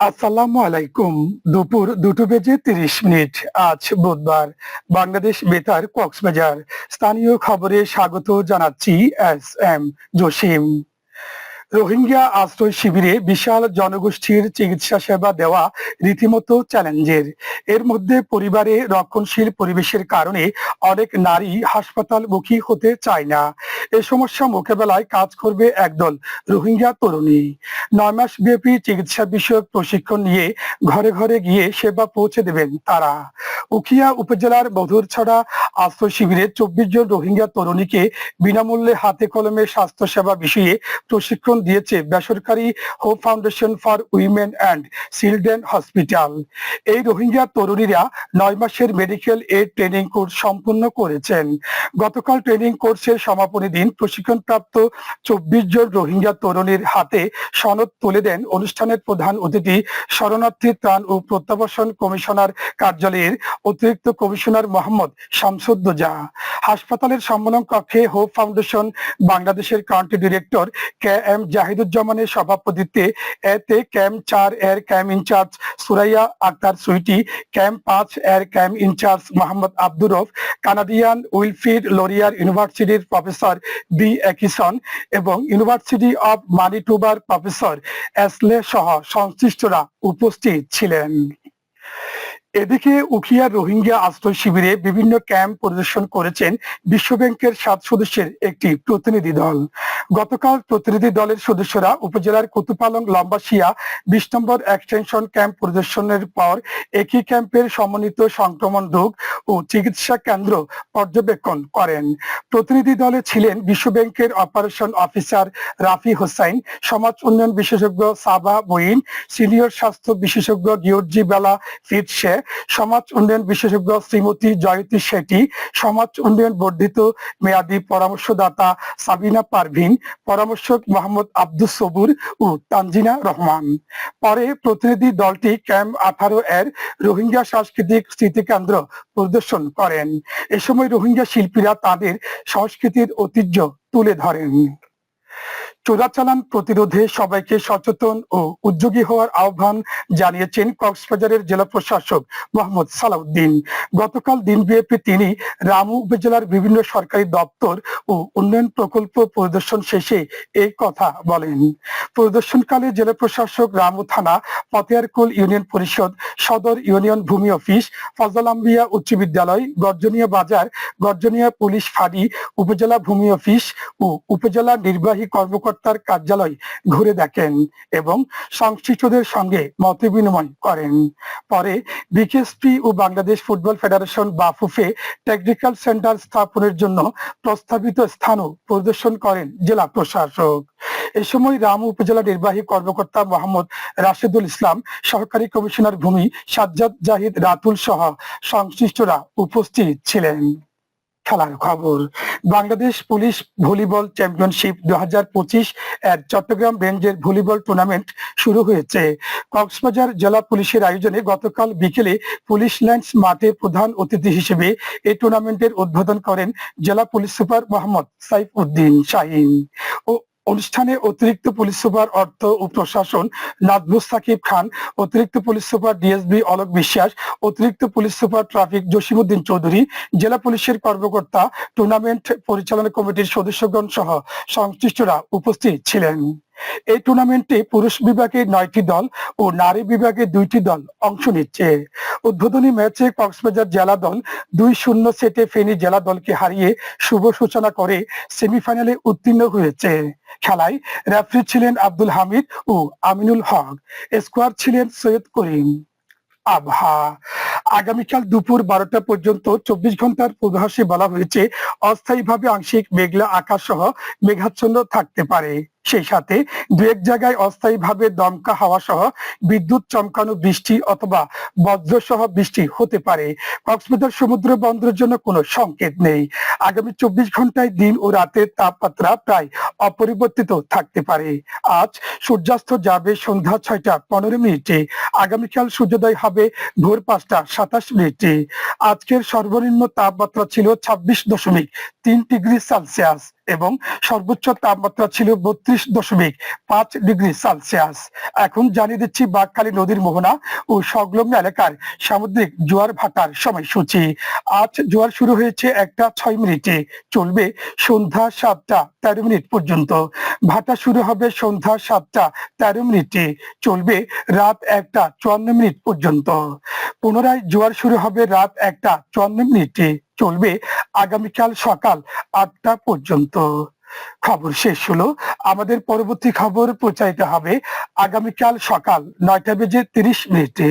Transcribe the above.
আসসালামু আলাইকুম। দুপুর দুটো বেজে তিরিশ মিনিট। আজ বুধবার। বাংলাদেশ বেতার কক্সবাজার। স্থানীয় খবরে স্বাগত জানাচ্ছি এস এম জসিম। রোহিঙ্গা আশ্রয় শিবিরে বিশাল জনগোষ্ঠীর চিকিৎসা সেবা দেওয়া রীতিমতো চ্যালেঞ্জের। এর মধ্যে পরিবারে রক্ষণশীল পরিবেশের কারণে অনেক নারী হাসপাতালমুখী হতে চায় না। এ সমস্যা মোকাবেলায় কাজ করবে একদল রোহিঙ্গা তরুণী। নয় মাস ব্যাপী চিকিৎসা বিষয়ক প্রশিক্ষণ নিয়ে ঘরে ঘরে গিয়ে সেবা পৌঁছে দেবেন তারা। উখিয়া উপজেলার মধুরছড়া আশ্রয় শিবিরে চব্বিশ জন রোহিঙ্গা তরুণীকে বিনামূল্যে হাতে কলমে স্বাস্থ্য সেবা বিষয়ে প্রশিক্ষণ দিয়েছে বেসরকারি Hope Foundation for Women and Children hospital. এই রোহিঙ্গা তরুণীরা নয় মাসের মেডিকেল এড ট্রেনিং কোর্স সম্পূর্ণ করেছেন। গতকাল ট্রেনিং কোর্সের সমাপনী দিন প্রশিক্ষণপ্রাপ্ত চব্বিশ জন রোহিঙ্গা তরুণীর হাতে সনদ তুলে দেন অনুষ্ঠানের প্রধান অতিথি, শরণার্থী ত্রাণ ও প্রত্যাবাসন কমিশনার কার্যালয়ের অতিরিক্ত কমিশনার মোহাম্মদ শামসুদ্দোজা। হাসপাতালের সম্মেলন কক্ষে হোপ ফাউন্ডেশন বাংলাদেশের কান্ট্রি ডিরেক্টর কে এম জাহিদুজ্জামানের সভাপতিত্বে এতে ক্যাম্প চার এর camp incharge Suraiya Akter Sweety, camp পাঁচ এর camp incharge Mohammad Abdur Rouf, Canadian Wilfrid Laurier ইউনিভার্সিটির প্রফেসর বি একিসন এবং ইউনিভার্সিটি অব মানিটুবার প্রফেসর এসলে সহ সংশ্লিষ্টরা উপস্থিত ছিলেন। এদিকে উখিয়া রোহিঙ্গা আশ্রয় শিবিরে বিভিন্ন ক্যাম্প পরিদর্শন করেছেন বিশ্বব্যাংকের সাত সদস্যের একটি প্রতিনিধি দল। গতকাল প্রতিনিধি দলের সদস্যরা উপজেলার কুতুপালং লম্বাসিয়া বিশ নম্বর এক্সটেনশন ক্যাম্প পরিদর্শনের পর একই ক্যাম্পের সমন্বিত সংক্রমণ রোগ ও চিকিৎসা কেন্দ্র পর্যবেক্ষণ করেন। প্রতিনিধি দলে ছিলেন বিশ্বব্যাংকের অপারেশন অফিসার রাফি হোসাইন, সমাজ উন্নয়ন বিশেষজ্ঞ সাবা বইন সিনিয়র স্বাস্থ্য বিশেষজ্ঞ গিয়র্জি বেলা ফিটসে সমাজ উন্নয়ন বিশেষজ্ঞ শ্রীমতী জয়তী শেঠি, সমাজ উন্নয়ন বর্ধিত মেয়াদী পরামর্শদাতা সাবিনা পারভিন, পরামর্শক মোহাম্মদ আব্দুস সবুর ও তানজিনা রহমান। পরে প্রতিনিধি দলটি ক্যাম্প আঠারো এর রোহিঙ্গা সাংস্কৃতিক স্মৃতিকেন্দ্র পরিদর্শন করেন। এ সময় রোহিঙ্গা শিল্পীরা তাদের সংস্কৃতির ঐতিহ্য তুলে ধরেন। চোরাচালান প্রতিরোধে সবাইকে সচেতন ও উদ্যোগী হওয়ার আহ্বান জানিয়েছেন কক্সবাজারের জেলা প্রশাসক মোহাম্মদ সালাউদ্দিন। গতকাল দিনব্যাপী তিনি রামু উপজেলার বিভিন্ন সরকারি দপ্তর ও উন্নয়ন প্রকল্প পরিদর্শন শেষে এই কথা বলেন। পরিদর্শনকালে জেলা প্রশাসক রামু থানা ফতেয়ারকুল ইউনিয়ন পরিষদ, সদর ইউনিয়ন ভূমি অফিস ফজলাম্বিয়া উচ্চ বিদ্যালয়, গর্জনিয়া বাজার, গর্জনিয়া পুলিশ ফাঁড়ি, উপজেলা ভূমি অফিস ও উপজেলা নির্বাহী কর্মকর্তার কার্যালয় ঘুরে দেখেন এবং সংশ্লিষ্টদের সঙ্গে মত বিনিময় করেন। পরে বিকেএসপি ও বাংলাদেশ ফুটবল ফেডারেশন বাফুফে টেকনিক্যাল সেন্টার স্থাপনের জন্য প্রস্তাবিত স্থানও পরিদর্শন করেন জেলা প্রশাসক। এ সময় রাম উপজেলা নির্বাহী কর্মকর্তা মোহাম্মদ রাশেদুল ইসলাম, সহকারী কমিশনার ভূমি সাজ্জাদ জাহিদ রাতুল সহ সংশ্লিষ্টরা উপস্থিত ছিলেন। খেলার খবর। বাংলাদেশ পুলিশ ভলিবল চ্যাম্পিয়নশিপ দু হাজার পঁচিশ এর চট্টগ্রাম রেঞ্জের ভলিবল টুর্নামেন্ট শুরু হয়েছে। কক্সবাজার জেলা পুলিশের আয়োজনে গতকাল বিকেলে পুলিশ ল্যান্ডস মাঠে প্রধান অতিথি হিসেবে এই টুর্নামেন্টের উদ্বোধন করেন জেলা পুলিশ সুপার মোহাম্মদ সাইফ উদ্দিন শাহিন ও অনুষ্ঠানে অতিরিক্ত পুলিশ সুপার অর্থ ও প্রশাসন নাজবুস সাকিব খান, অতিরিক্ত police super DSB Alok Biswas, অতিরিক্ত police super traffic Jasimuddin Chowdhury, জেলা পুলিশের কর্মকর্তা, টুর্নামেন্ট পরিচালনা কমিটির সদস্যগণ সহ সংশ্লিষ্টরা উপস্থিত ছিলেন। এই টুর্নামেন্টে পুরুষ বিভাগে নয়টি দল ও নারী বিভাগে দুইটি দল অংশ নিচ্ছে। উদ্বোধনী ম্যাচে কক্সবাজার জেলা দল দুই শূন্য সেটে ফেনী জেলা দলকে হারিয়ে শুভ সূচনা করে সেমিফাইনালে উত্তীর্ণ হয়েছে। খেলায় রেফারি ছিলেন আব্দুল হামিদ ও আমিনুল হক। স্কোয়ার ছিলেন সৈয়দ করিম। আবহাওয়া আগামীকাল দুপুর বারোটা পর্যন্ত চব্বিশ ঘণ্টার পূর্বাভাসে বলা হয়েছে, অস্থায়ীভাবে আংশিক মেঘলা আকাশ সহ মেঘাচ্ছন্ন থাকতে পারে। সেই সাথে দু এক জায়গায় অস্থায়ীভাবে দমকা হাওয়া সহ বিদ্যুৎ চমকানো বৃষ্টি অথবা বজ্র সহ বৃষ্টি হতে পারে। কক্সবাজার সমুদ্র বন্দরের জন্য কোনো সংকেত নেই। আগামী চব্বিশ ঘন্টায় দিন ও রাতের তাপমাত্রা প্রায় অপরিবর্তিত থাকতে পারে। আজ সূর্যাস্ত যাবে সন্ধ্যা ছয়টা পনেরো মিনিটে। আগামীকাল সূর্যোদয় হবে ভোর পাঁচটা সাতাশ মিনিটে। আজকের সর্বনিম্ন তাপমাত্রা ছিল ছাব্বিশ দশমিক তিন ডিগ্রি সেলসিয়াস। এবং সর্বোচ্চ তাপমাত্রা ছিল বত্রিশ দশমিক পাঁচ ডিগ্রি সেলসিয়াস। এখন জানিয়ে দিচ্ছি বাঘখালী নদীর মোহনা ও সংলগ্ন এলাকার সামুদ্রিক জোয়ার ভাটার সময়সূচি। আজ জোয়ার শুরু হয়েছে একটা ছয় মিনিটে, চলবে সন্ধ্যা সাতটা তেরো মিনিট পর্যন্ত। ভাটা শুরু হবে সন্ধ্যা সাতটা তেরো মিনিটে, চলবে রাত একটা চুয়ান্ন মিনিট পর্যন্ত। পুনরায় জোয়ার শুরু হবে রাত একটা চুয়ান্ন মিনিটে। চলবে আগামীকাল সকাল আটটা পর্যন্ত। খবর শেষ হলো। আমাদের পরবর্তী খবর প্রচারিত হবে আগামীকাল সকাল নয়টা বেজে তিরিশ মিনিটে।